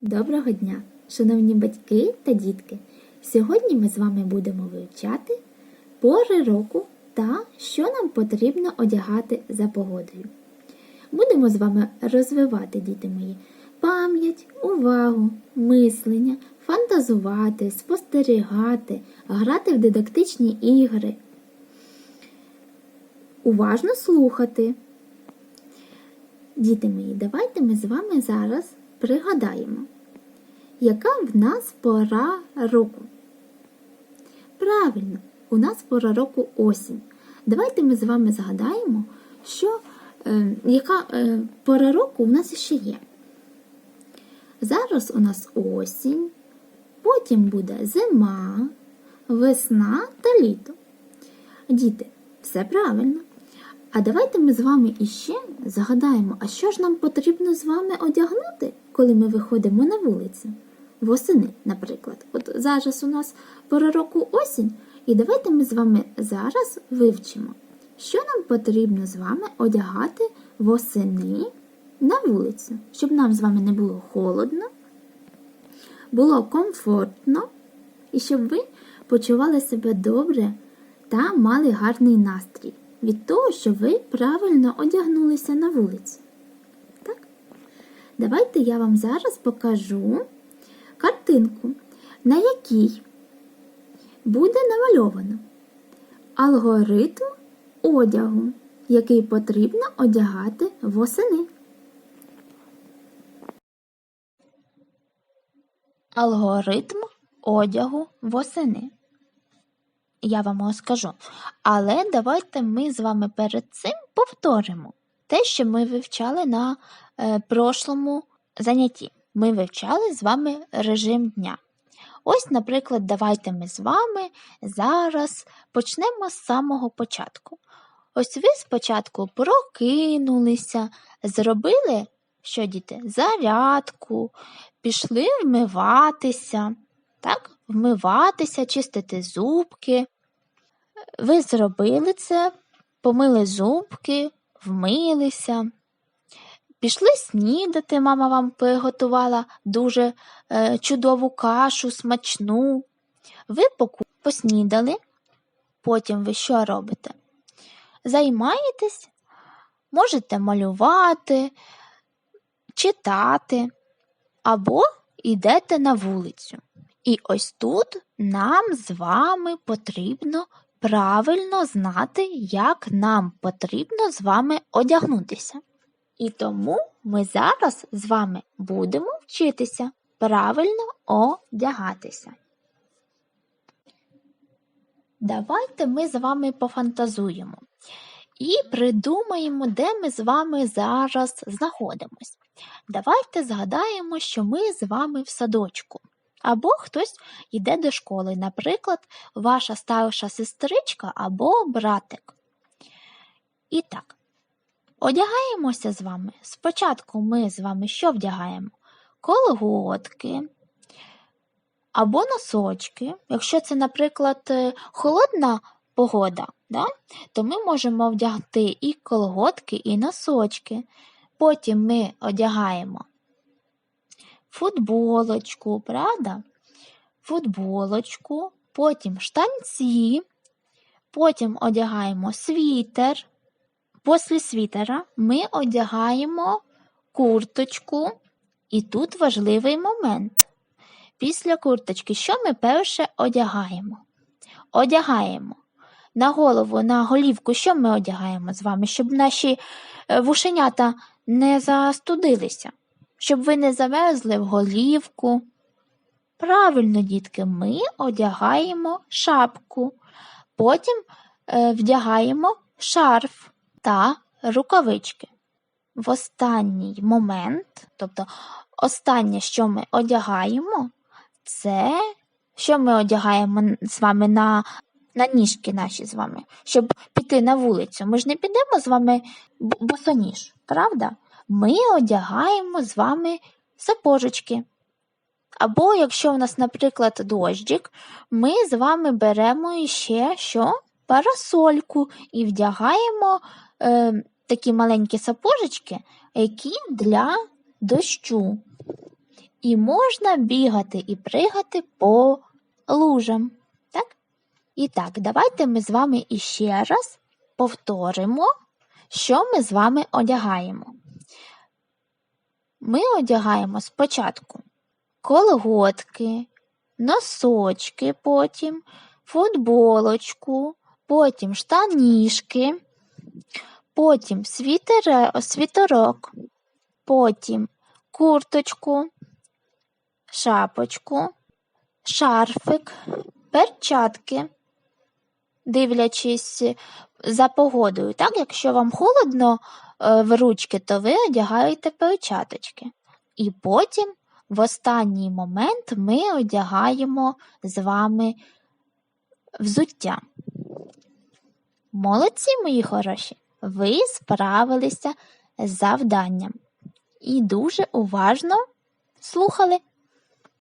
Доброго дня, шановні батьки та дітки! Сьогодні ми з вами будемо вивчати пори року та що нам потрібно одягати за погодою. Будемо з вами розвивати, діти мої, пам'ять, увагу, мислення, фантазувати, спостерігати, грати в дидактичні ігри, уважно слухати. Діти мої, давайте ми з вами зараз пригадаємо, яка в нас пора року. Правильно, у нас пора року осінь. Давайте ми з вами згадаємо, що, е, яка е, пора року у нас ще є. Зараз у нас осінь, потім буде зима, весна та літо. Діти, все правильно. А давайте ми з вами іще згадаємо, а що ж нам потрібно з вами одягнути, коли ми виходимо на вулицю? Восени, наприклад. От зараз у нас пора року осінь, і давайте ми з вами зараз вивчимо, що нам потрібно з вами одягати восени на вулицю, щоб нам з вами не було холодно, було комфортно, і щоб ви почували себе добре та мали гарний настрій від того, що ви правильно одягнулися на вулицю. Давайте я вам зараз покажу картинку, на якій буде намальовано алгоритм одягу, який потрібно одягати восени. Алгоритм одягу восени я вам його скажу. Але давайте ми з вами перед цим повторимо те, що ми вивчали на е, прошлому занятті. Ми вивчали з вами режим дня. Ось, наприклад, давайте ми з вами зараз почнемо з самого початку. Ось ви спочатку прокинулися, зробили, що діти, зарядку, пішли вмиватися, так? вмиватися, чистити зубки. Ви зробили це, помили зубки, вмилися. Пішли снідати, мама вам приготувала дуже е, чудову кашу, смачну. Ви поку... поснідали, потім ви що робите? Займаєтесь, можете малювати, читати або йдете на вулицю. І ось тут нам з вами потрібно правильно знати, як нам потрібно з вами одягнутися. І тому ми зараз з вами будемо вчитися правильно одягатися. Давайте ми з вами пофантазуємо і придумаємо, де ми з вами зараз знаходимось. Давайте згадаємо, що ми з вами в садочку. Або хтось йде до школи, наприклад, ваша старша сестричка або братик. І так, одягаємося з вами. Спочатку ми з вами що вдягаємо? Колготки або носочки. Якщо це, наприклад, е, холодна погода, да, то ми можемо вдягти і колготки, і носочки. Потім ми одягаємо футболочку, правда? Футболочку, потім штанці, потім одягаємо світер. Після світера ми одягаємо курточку, і тут важливий момент. Після курточки, що ми перше одягаємо? Одягаємо на голову, на голівку, що ми одягаємо з вами, щоб наші е, вушенята не застудилися щоб ви не замерзли в голівку. Правильно, дітки, ми одягаємо шапку, потім е, вдягаємо шарф та рукавички. В останній момент, тобто останнє, що ми одягаємо, це що ми одягаємо з вами на на ніжки наші з вами, щоб піти на вулицю. Ми ж не підемо з вами босоніж, правда? Ми одягаємо з вами сапожечки. Або, якщо у нас, наприклад, дощик, ми з вами беремо ще що? парасольку і вдягаємо е, такі маленькі сапожечки, які для дощу. і можна бігати і пригати по лужам. Так? І так, давайте ми з вами іще раз повторимо, що ми з вами одягаємо. Ми одягаємо спочатку колготки, носочки потім, футболочку, потім штанішки, потім світере, світорок, потім курточку, шапочку, шарфик, перчатки, дивлячись за погодою. Так, якщо вам холодно е, в ручки, то ви одягаєте перчаточки. І потім в останній момент ми одягаємо з вами взуття. Молодці, мої хороші, ви справилися з завданням і дуже уважно слухали.